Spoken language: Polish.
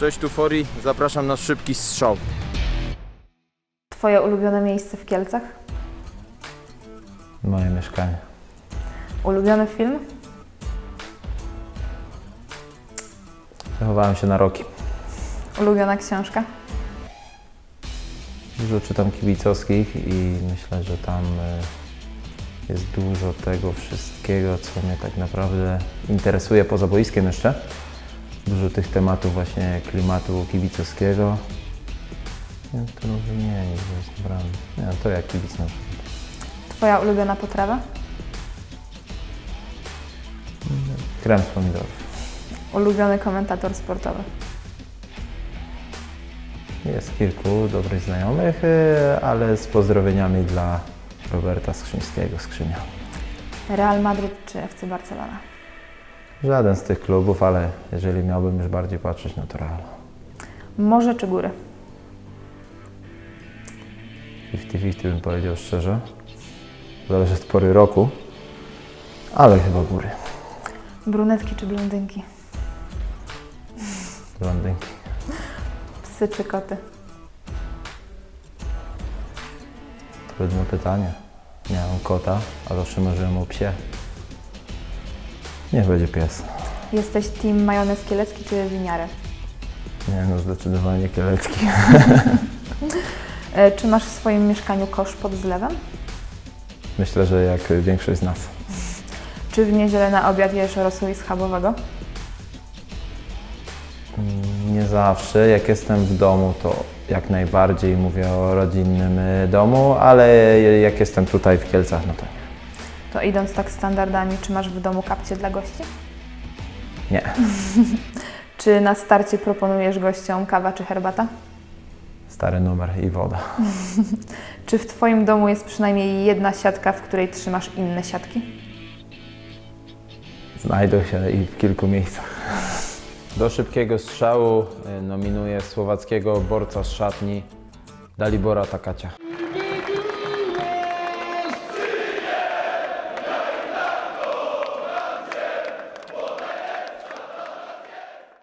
Cześć tu Fori, zapraszam na szybki strzał. Twoje ulubione miejsce w Kielcach? Moje mieszkanie. Ulubiony film? Wychowałem się na roki. Ulubiona książka? Dużo czytam kibicowskich i myślę, że tam e, jest dużo tego wszystkiego, co mnie tak naprawdę interesuje poza boiskiem jeszcze. Dużo tych tematów właśnie klimatu kibicowskiego. Wiem, to wymienić, że jest wiem, to jak kibic na przykład. Twoja ulubiona potrawa? Krem z pomidorów. Ulubiony komentator sportowy? Jest kilku dobrych znajomych, e, ale z pozdrowieniami dla Roberta Skrzyńskiego, Skrzynia. Real Madryt czy FC Barcelona? Żaden z tych klubów, ale jeżeli miałbym już bardziej patrzeć, no to Real. Morze czy góry? 50-50 bym powiedział szczerze. Zależy od pory roku, ale chyba góry. Brunetki czy blondynki? Blondynki. Psy czy koty? Trudne pytanie. Miałem kota, a zawsze marzyłem o psie. Niech będzie pies. Jesteś team majonez kielecki czy winiary? Nie no, zdecydowanie kielecki. E, Czy masz w swoim mieszkaniu kosz pod zlewem? Myślę, że jak większość z nas. Czy w niedzielę na obiad jesz rosół schabowego? Mm, Nie zawsze. Jak jestem w domu, to jak najbardziej mówię o rodzinnym y, domu, ale jak jestem tutaj w Kielcach, no to. To idąc tak standardami, czy masz w domu kapcie dla gości? Nie. Czy na starcie proponujesz gościom kawa czy herbata? Stary numer i woda. Czy w Twoim domu jest przynajmniej jedna siatka, w której trzymasz inne siatki? Znajdą się i w kilku miejscach. Do szybkiego strzału y, nominuję słowackiego borca z szatni Dalibora Takacia.